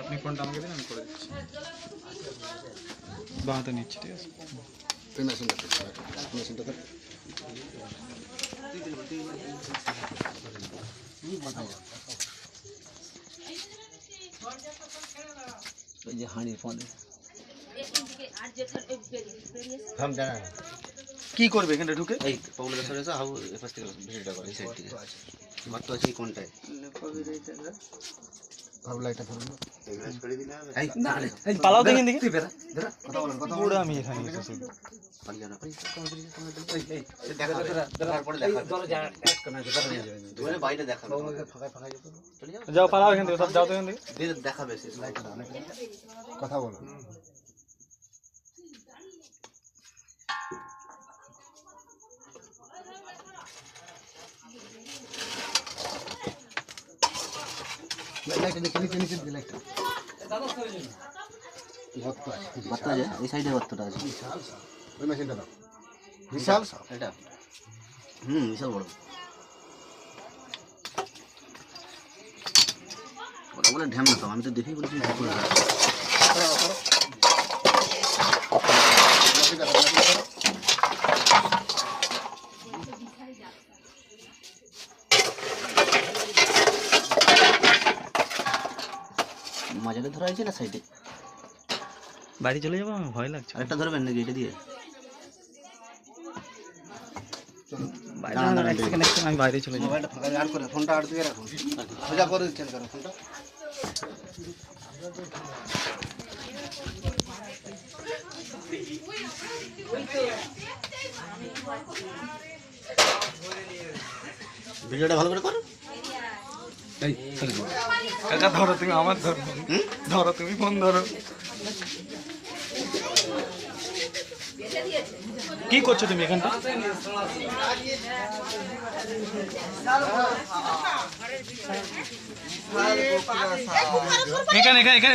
আপনি ফোনটা আমাকে দিন আমি করে দিচ্ছি বাঁহাতে নিচ্ছি ঠিক আছে তুই মেশিনটা দে, মেশিনটা দে। ওই যে হাঁড়ির পদে কি করবে এখানে ঢুকে এই পগুলো সরে এসে হাউ এপাশ থেকে ভিডিওটা করে এই সাইড থেকে মাত্র আছে এই কোনটায় এই না এই পালাও দেখি দেখি তুই বেরা বেরা কথা বলেন কথা পুরো আমি এখানে এসেছি পালিয়ে যাও পালাও এখান থেকে সব যাও তো এখান থেকে কথা বলো এই সাইডে বাত্তাটা আছে ওই মেশিনটা দাও বিশাল। এটা হুম বিশাল বড় ওরা বলে ঢ্যাম না আমি তো দেখেই বলছি ঢ্যাম করে মাঝারে ধরা হয়েছে না সাইডে? বাড়ি চলে যাব আমার ভয় লাগছে। আরেকটা ধরবেন নাকি এটা দিয়ে? আমি বাইরে চলে যাব। আর করে ফোনটা আর দিয়ে রাখুন। সোজা করো ফোনটা। ভিডিওটা ভালো করে করো। কাকা ধরো তুমি আমার ধরো। ধরো তুমি ফোন ধরো। কি করছ তুমি এখানটা? এখানে এখানে এখানে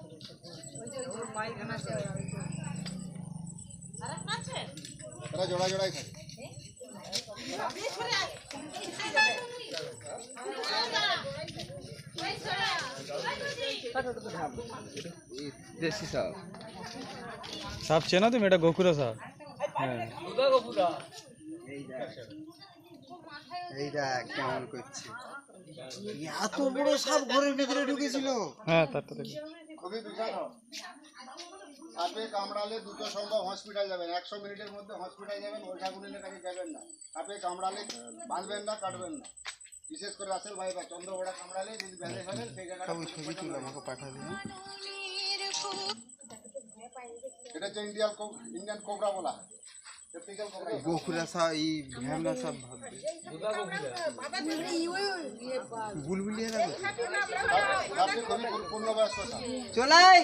তারা জোড়া জোড়াই থাকে সাপ। চেনো তুমি? এটা গোকুরা সাপ। হ্যাঁ। এইটা কেমন করছে। এত বড় সাপ ঘরের ভিতরে ঢুকেছিল। হ্যাঁ তারটা দেখি। খুবই বিশাল সাপ। কামড়ালে দুটো সম্ভব হসপিটাল যাবেন একশো মিনিটের মধ্যে হসপিটাল যাবেন ওঝাগুলিনের কাছে যাবেন না। সাপে কামড়ালে বাঁধবেন না কাটবেন না। বিশেষ করে রাসেল ভাই বা চন্দ্রগোড়া কামড়ালে যদি বেঁধে ফেলেন সেই জায়গাটা এটা হচ্ছে ইন্ডিয়ান ইন্ডিয়ান কোবরা বলা হয়। সা এই সব বুলবুলিয়া চলাই!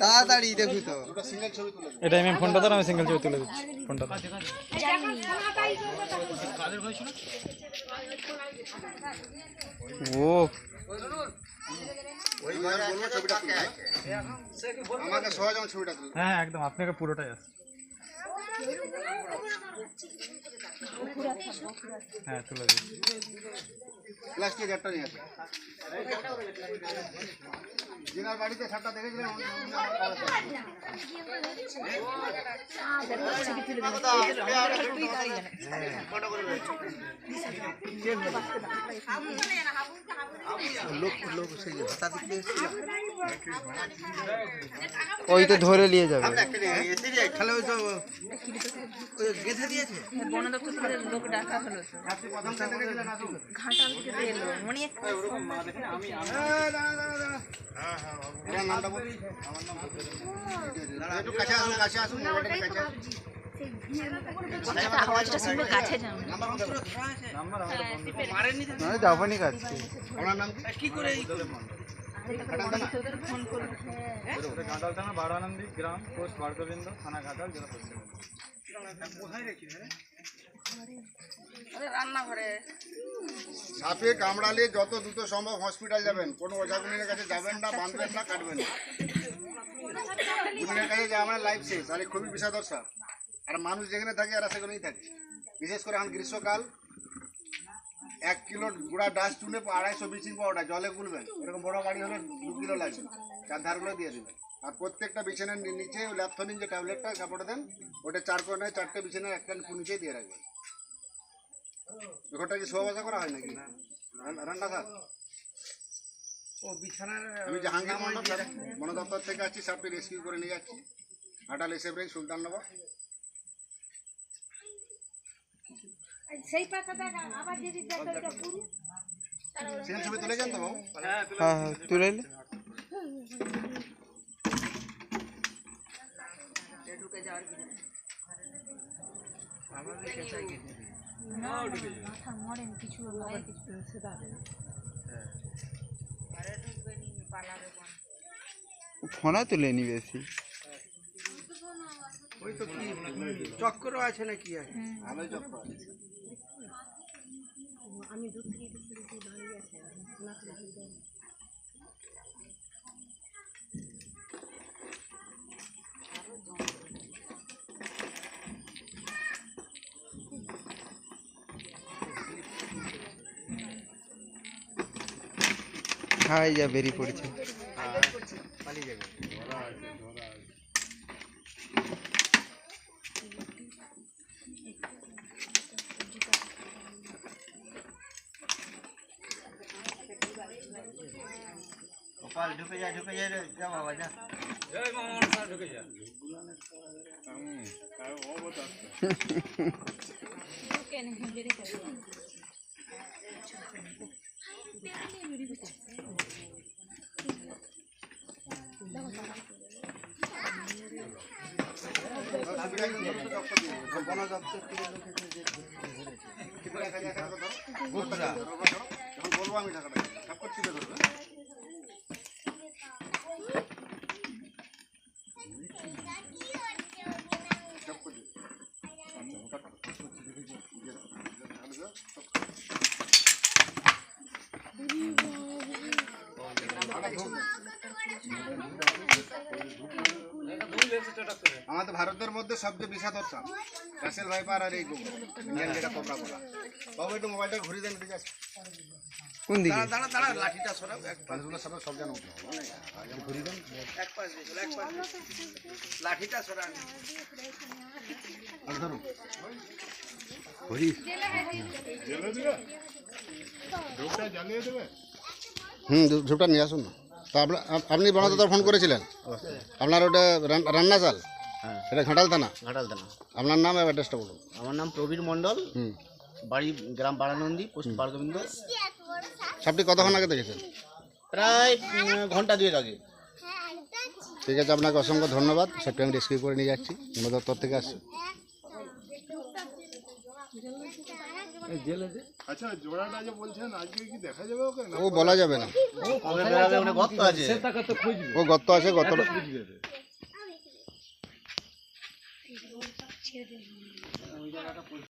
তাড়াতাড়ি দেখি তো। দুটো সিঙ্গেল ছবি তুলে দিন এটা আমি ফোনটা ধর আমি সিঙ্গেল ছবি তুলে দিচ্ছি। ফোনটা। ও। ওই ছবিটা আমাকে সহজ আমার ছবিটা তুলতে হ্যাঁ একদম আপনাকে পুরোটাই আছে। হ্যাঁ তুলে দিচ্ছি। প্লাস্টিক একটা নিয়ে জিনার বাড়িতে সাপটা দেখেছিলেন। ওই তো ধরে নিয়ে যাবে। তাহলে ওই তো গেঁথে দিয়েছে? বন দপ্তর থেকে লোক ডাকা হলো তো। ঘাটাল থেকে এলো। অনেক আওয়াজটা শুনব কাছে যাও। যাবনি কাছে কি? করে থানা বারানন্দী গ্রাম পোস্ট বারগোবিন্দ থানা ঘাটাল জেলা পশ্চিম সাপে কামড়ালে যত দ্রুত সম্ভব হসপিটাল যাবেন। কোনো ওঝাগুনির কাছে যাবেন না, বাঁধবেন না, কাটবেন না। গুনিনের কাছে যা আমরা লাইফ শেষ। তাহলে খুবই বিষাদর সাপ। আর মানুষ যেখানে থাকে, আর সেখানেই থাকে। বিশেষ করে এখন গ্রীষ্মকাল এক কিলো গুঁড়া ডাস্ট চুনে আড়াইশো ব্লিচিং পাউডার জলে গুলবেন। এরকম বড় গাড়ি হলে দু কিলো লাগবে। চার ধারগুলো দিয়ে দেবেন। আর প্রত্যেকটা বিছানার নিচে ল্যাপথনিন যে ট্যাবলেটটা কাপড়ে দেন ওটা চার করে চারটে বিছানার একটা নিচে দিয়ে রাখবেন। ঘরটা কি শোয়া করা হয় নাকি? রান- রান্না ঘর? ও বিছানার আমি জাহাঙ্গীর মন্ডল স্যার বন দপ্তর থেকে আছি সাপটি রেস্কিউ করে নিয়ে যাচ্ছি। ঘাটাল এসে ব্রেক সুলতাননগর সেই পাশাটা আবার যদি দেখো এটা পুরো সেখানে ছবি তুলে যান তো বাবু? হ্যাঁ হ্যাঁ তুলে এলে। মাথা মরেন কিছু হয়। কিছু সেটা ফোনা তুলে নি বেশি। ওই তো কি চক্র আছে না কি আছে। ভালোই চক্র আছে হ্যাঁ এই যা বেরিয়ে পড়েছে। কপাল ঢুকে যায় ঢুকে যায় রে। যা বাবা যা। বন দপ্তর থেকে লোক এসে যে ধরেছে। ঠিক আছে, এক হাজার টাকা ধরো। ধরো, ধরো, ধরো। যখন বলব আমি টাকাটা সব করছি ধরবে সব করছি আমাদের ভারতের মধ্যে সবচেয়ে বিষাদর সাপ রাসেল ভাইপার আর এই ইন্ডিয়ান যেটা কোবরা বলা। বাবু একটু মোবাইলটা ঘুরিয়ে দেন ঠিক আছে কোন দিকে? দাঁড়া দাঁড়া লাঠিটা সরাও এক সব সব জানো ঘুরিয়ে দেন। এক হুম ঝুপটা নিয়ে আসুন না। তা আপনি বনদপ্তর ফোন করেছিলেন? আপনার ওটা রান্না চাল হ্যাঁ। এটা ঘাটাল থানা ঘাটাল থানা আপনার নাম অ্যাড্রেসটা বলুন। আমার নাম প্রবীর মণ্ডল। বাড়ি গ্রাম বারানন্দী পোস্ট বারগোবিন্দ সাপটি কতক্ষণ আগে দেখেছেন? প্রায় ঘণ্টা দুয়েক আগে। ঠিক আছে আপনাকে অসংখ্য ধন্যবাদ। সাপটি আমি রেস্কিউ করে নিয়ে যাচ্ছি। বন দপ্তর থেকে আসছি। ও বলা যাবে না। ওখানে বেড়াবে, ওখানে গর্ত আছে ও গর্ত আছে গর্তটা